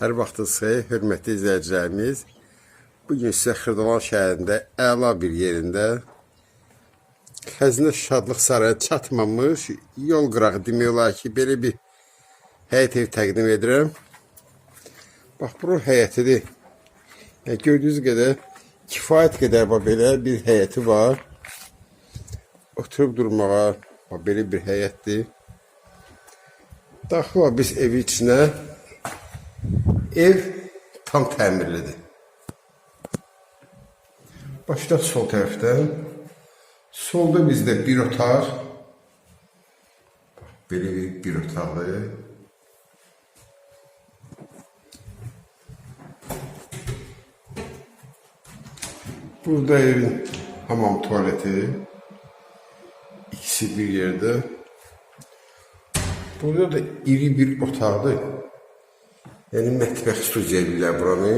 Hər vaxtınız xeyir, hörmətli izləyicilərimiz. Bu gün sizə Xırdalan şəhərində əla bir yerində xəzinə şadlıq saraya çatmamış yol qırağı demək olar ki, belə bir həyət ev təqdim edirəm. Bax, bura həyətidir. Yəni, gördüyünüz qədər kifayət qədər bax, belə bir həyəti var. Oturub durmağa bax, belə bir həyətdir. Daxil biz evi içinə. Ev tam təmirlidir. Başlayaq sol tərəfdən. Solda bizdə bir otaq. Belə bir, otaqdır. Burada evin hamam tuvaleti. İkisi bir yerde. Burada da iri bir otaqdır. Yəni mətbəx studiya deyirlər buranı.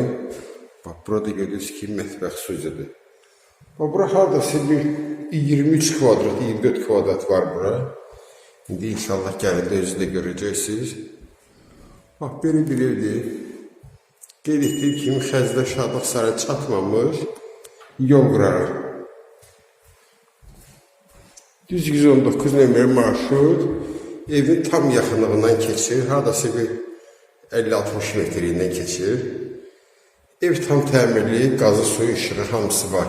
Bax burada görürsünüz ki, mətbəx studiyadır. Bax bura hardasa bir 23 kvadrat, 24 kvadrat var bura. İndi inşallah gəlində özü də görəcəksiniz. Bax belə bir evdir. Qeyd etdiyim kimi xəzdə şadlıq saraya çatmamış yol. Düz 119 nömrə marşrut evin tam yaxınlığından keçir. Hardasa bir 50-60 metrindən keçir. Ev tam təmirli, qazı, suyu, işığı hamısı var.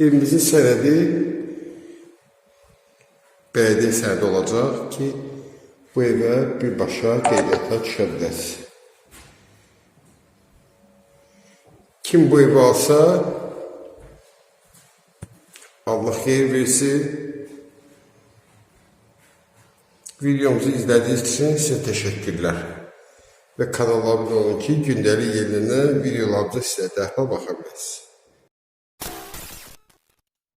Evimizin sənədi bələdiyyə sənədi olacaq ki, bu evə birbaşa qeydiyyata düşə bilərsiniz. Kim bu evi alsa, Allah xeyir versin. Videomuzu izlediğiniz için size teşekkürler. Ve kanala abone olun ki gündəlik yenilənan videolarımıza sizə dərhal baxa.